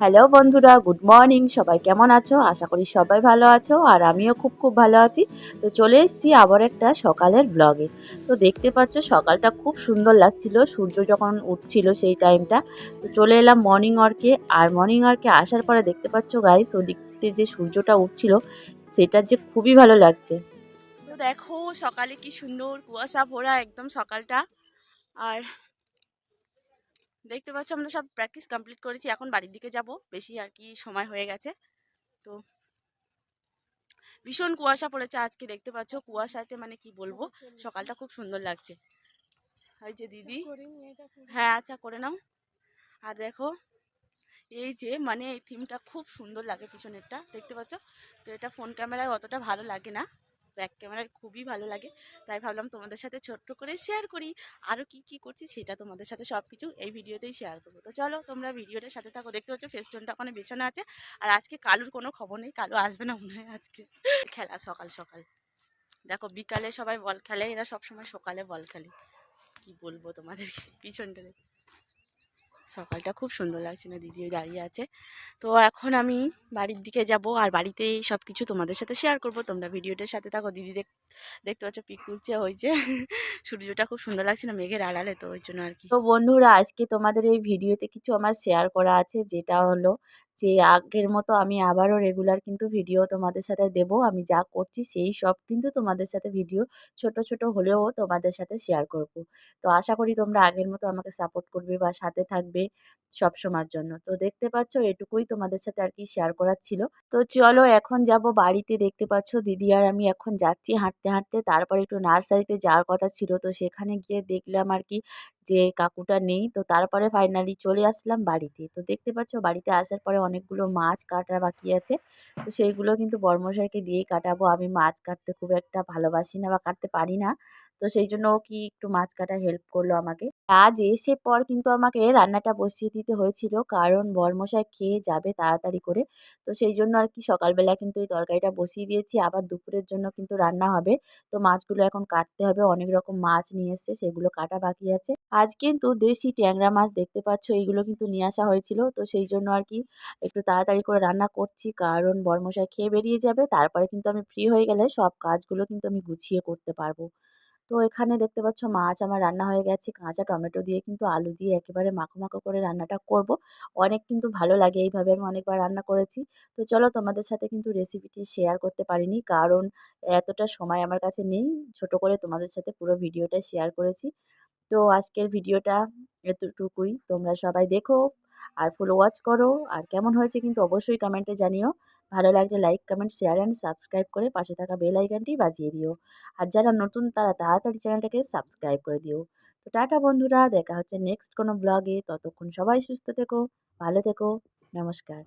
Hello বন্ধুরা good morning সবাই কেমন আছো? আশা করি সবাই ভালো আছো, আর আমিও খুব খুব ভালো আছি। তো চলে এসেছি আবার একটা সকালের ব্লগে তো দেখতে পাচ্ছ, সকালটা খুব সুন্দর লাগছিল, সূর্য যখন উঠছিল সেই টাইমটা তো চলে এলাম মর্নিং ওয়ার্কে আর মর্নিং ওয়ার্কে আসার পরে দেখতে পাচ্ছ গাইস ওদিকতে যে সূর্যটা উঠছিল, সেটা যে খুবই ভালো লাগছে। তো দেখো, সকালে কি সুন্দর কুয়াশা ভরা একদম সকালটা। আর দেখতে পাচ্ছ আমরা সব প্র্যাকটিস কমপ্লিট করেছি এখন বাড়ির দিকে যাব। বেশি আর কি সময় হয়ে গেছে। তো ভীষণ কুয়াশা পড়েছে আজকে দেখতে পাচ্ছ কুয়াশাতে মানে কি বলব? সকালটা খুব সুন্দর লাগছে। ওই যে দিদি। হ্যাঁ আচ্ছা করে নাও। আর দেখো এই যে মানে এই থিমটা খুব সুন্দর লাগে পিছনেরটা দেখতে পাচ্ছ? তো এটা ফোন ক্যামেরায় অতটা ভালো লাগে না। ব্যাক ক্যামেরায় খুবই ভালো লাগে। তাই ভাবলাম তোমাদের সাথে ছোট্ট করে শেয়ার করি। আরও কি কি করছি সেটা তোমাদের সাথে সব কিছু এই ভিডিওতেই শেয়ার করব। তো চলো তোমরা ভিডিওটার সাথে থাকো। দেখতে পাচ্ছ ফেস্টনটা ওখানে বেছনে আছে। আর আজকে কালুর কোনো খবর নেই। কালু আসবে না মনে হয় আজকে। খেলা সকাল সকাল। দেখো বিকালে সবাই বল খেলে। এরা সবসময় সকালে বল খেলে। কি বলব তোমাদেরকে? পিছনটা দেখে। সকালটা খুব সুন্দর লাগছে না দিদিও দাঁড়িয়ে আছে। তো এখন আমি বাড়ির দিকে যাব আর বাড়িতে সব কিছু তোমাদের সাথে শেয়ার করব। তোমরা ভিডিওটার সাথে থাকো, দিদি দেখ, দেখতে পাচ্ছ পিক তুলছে হয়েছে সূর্যটা খুব সুন্দর লাগছে না মেঘের আড়ালে তো ওই জন্য আর কি। তো বন্ধুরা, আজকে তোমাদের এই ভিডিওতে কিছু আমার শেয়ার করা আছে, যেটা হলো যে আগের মতো আমি আবারও রেগুলার কিন্তু ভিডিও তোমাদের সাথে দেব। আমি যা করছি সেই সব কিন্তু তোমাদের সাথে ভিডিও ছোট ছোট হলেও তোমাদের সাথে শেয়ার করব। তো আশা করি তোমরা আগের মতো আমাকে সাপোর্ট করবে বা সাথে থাকবে সব সময়ের জন্য। তো দেখতে পাচ্ছ এটুকুই তোমাদের সাথে আর কি শেয়ার করার ছিল। তো চলো এখন যাব বাড়িতে। দেখতে পাচ্ছ দিদি আর আমি এখন যাচ্ছি হাঁটতে হাঁটতে। তারপর একটু নার্সারিতে যাওয়ার কথা ছিল। তো সেখানে গিয়ে দেখলাম আর কি যে কাকুটা নেই, তো তারপরে ফাইনালি চলে আসলাম বাড়িতে। তো দেখতে পাচ্ছ, বাড়িতে আসার পরে অনেকগুলো মাছ কাটা বাকি আছে। তো সেইগুলো কিন্তু বর্মশাইকে দিয়েই কাটাবো। আমি মাছ কাটতে খুব একটা ভালোবাসি না বা কাটতে পারি না। তো সেই জন্য ও কি একটু মাছ কাটা হেল্প করল আমাকে। আজ এসে পর কিন্তু আমাকে রান্নাটা বসিয়ে দিতে হয়েছিল। কারণ বর্মশাই খেয়ে যাবে তাড়াতাড়ি করে। তো সেই জন্য আর কি সকালবেলা কিন্তু এই তরকারিটা বসিয়ে দিয়েছি। আবার দুপুরের জন্য কিন্তু রান্না হবে। তো মাছগুলো এখন কাটতে হবে। অনেক রকম মাছ নিয়ে এসছে। সেগুলো কাটা বাকি আছে। আজ কিন্তু দেশি ট্যাংরা মাছ দেখতে পাচ্ছ। এইগুলো কিন্তু নিয়ে আসা হয়েছিল। তো সেই জন্য আর কি একটু তাড়াতাড়ি করে রান্না করছি। কারণ বর্মশাই খেয়ে বেরিয়ে যাবে। তারপরে কিন্তু আমি ফ্রি হয়ে গেলে সব কাজগুলো কিন্তু আমি গুছিয়ে করতে পারব। তো এখানে দেখতে পাচ্ছ মাছ আমার রান্না হয়ে গেছে। কাঁচা টমেটো দিয়ে কিন্তু আলু দিয়ে একেবারে মাখো মাখো করে রান্নাটা করব। অনেক কিন্তু ভালো লাগে এইভাবে আমি অনেকবার রান্না করেছি। তো চলো তোমাদের সাথে কিন্তু রেসিপিটি শেয়ার করতে পারিনি কারণ এতটা সময় আমার কাছে নেই। ছোট করে তোমাদের সাথে পুরো ভিডিওটা শেয়ার করেছি। তো আজকের ভিডিওটা এতটুকুই। তোমরা সবাই দেখো আর ফুল ওয়াচ করো। আর কেমন হয়েছে কিন্তু অবশ্যই কমেন্টে জানিও। ভালো লাগলে like comment share and subscribe করে পাশে থাকা বেল আইকনটি বাজিয়ে দিও। আর যারা নতুন তারা তাড়াতাড়ি চ্যানেলটাকে সাবস্ক্রাইব করে দিও। তো টাটা বন্ধুরা, দেখা হচ্ছে নেক্সট কোনো ব্লগে ততক্ষণ সবাই সুস্থ থেকো, ভালো থেকো, নমস্কার।